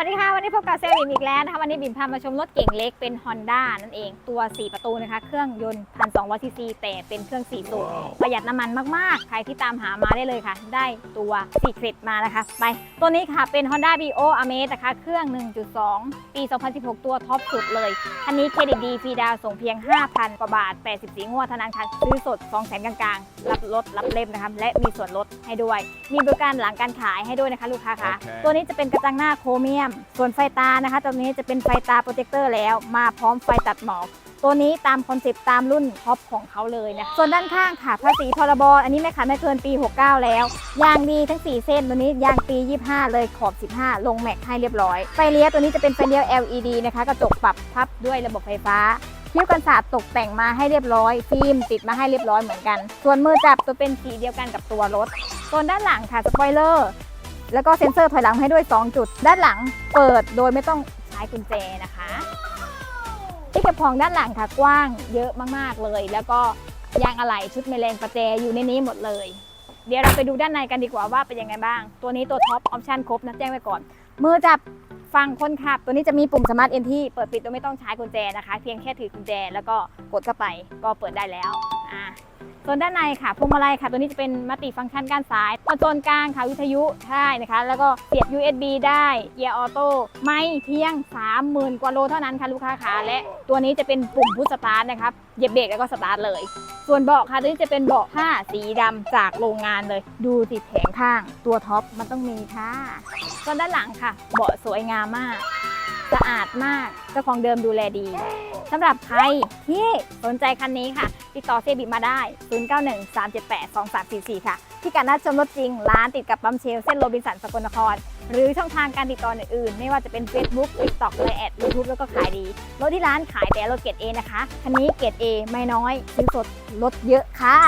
วัสดีค่ะ วันนี้พบกับเซลล์บิมอีกแล้วนะคะวันนี้บิมพามาชมรถเก่งเล็กเป็น Honda นั่นเองตัว 4 ประตูนะคะ เครื่องยนต์ 1,200ซีซีแต่เป็นเครื่อง 4 สูบประหยัดน้ำมันมาก ๆ ใครที่ตามหามาได้เลยค่ะ ได้ตัว Secret มานะคะ ไป ตัวนี้ค่ะเป็น Honda Bio Amaze นะคะ เครื่อง 1.2 ปี 2016 ตัวท็อปสุดเลย คันนี้เครดิตดีฟรีดาวน์ส่งเพียง 5,000 กว่าบาท 84 งวดเท่านั้นค่ะซื้อสด 200,000 กลาง ๆ รับรถรับเล่มนะคะและมีส่วนลดให้ด้วย มีบริการหลังการขายให้ด้วยนะคะลูกค้าค่ะโอเคตัวนี้จะเป็นกระจังหน้าโครเมียมส่วนไฟตานะคะ ตัวนี้จะเป็นไฟตาโปรเจคเตอร์แล้วมาพร้อมไฟตัดหมอก ตัวนี้ตามคอนเซปต์ตามรุ่นท็อปของเขาเลยนะ ส่วนด้านข้างค่ะภาษีพรบอันนี้ไม่ขาดไม่เกินปี 69 แล้ว ยางดีทั้ง 4 เส้น ตัวนี้ยางปี 25 เลยขอบ 15 ลงแม็กให้เรียบร้อย ไฟเลี้ยวตัวนี้จะเป็นไฟเลี้ยว LED นะคะกระจกปรับพับด้วยระบบไฟฟ้าคิ้วกันศาสตร์ตกแต่งมาให้เรียบร้อยฟิล์มติดมาให้เรียบร้อยเหมือนกัน ส่วนมือจับตัวเป็นสีเดียวกันกับตัวรถส่วนด้านหลังค่ะสปอยเลอร์ แล้วก็เซ็นเซอร์ถอยหลังให้ด้วย 2 จุด ด้านหลังเปิดโดยไม่ต้องใช้กุญแจนะคะ ที่เก็บของด้านหลังค่ะกว้างเยอะมากๆเลย แล้วก็ยางอะไหล่ชุดเมลนประแจอยู่ในนี้หมดเลย เดี๋ยวเราไปดูด้านในกันดีกว่าว่าเป็นยังไงบ้าง ตัวนี้ตัวท็อปออปชั่นครบนะแจ้งไว้ก่อน มือจับฝั่งคนขับ ตัวนี้จะมีปุ่มสมาร์ทเอนที่เปิดปิดโดยไม่ต้องใช้กุญแจนะคะ เพียงแค่ถือกุญแจแล้วก็กดเข้าไปก็เปิดได้แล้วอ่า ส่วนด้านในค่ะพวงมาลัยค่ะ ตัวนี้จะเป็นมัลติฟังก์ชันก้านซ้ายคอนโซลกลางค่ะวิทยุได้นะคะ แล้วก็เสียบ USB ได้เกียร์ออโต้ไม่เพียง 30,000 กว่าโลเท่านั้นค่ะลูกค้าขาและตัวนี้จะเป็นปุ่มพุชสตาร์ทนะครับเหยียบเบรกแล้วก็สตาร์ทเลย ส่วนเบาะค่ะตัวนี้จะเป็นเบาะผ้าสีดำจากโรงงานเลย ดูติดแผงข้าง ตัวท็อปมันต้องมีค่ะส่วนด้านหลังค่ะ เบาะสวยงามมากสะอาดมากเจ้าของเดิมดูแลดี สำหรับใครที่สนใจคันนี้ค่ะ ติดต่อเซบิมาได้ 0913782344 ค่ะ ที่การนัดชมรถจริง ร้านติดกับปั๊มเชลเส้นโรบินสันสกลนคร หรือช่องทางการติดต่ออื่นๆ ไม่ว่าจะเป็น Facebook TikTok ไละแอดยูทูบแล้วก็ขายดี รถที่ร้านขายแต่รถเกรด A นะคะ คันนี้เกรด A ไม่น้อยซื้อสดลดเยอะค่ะ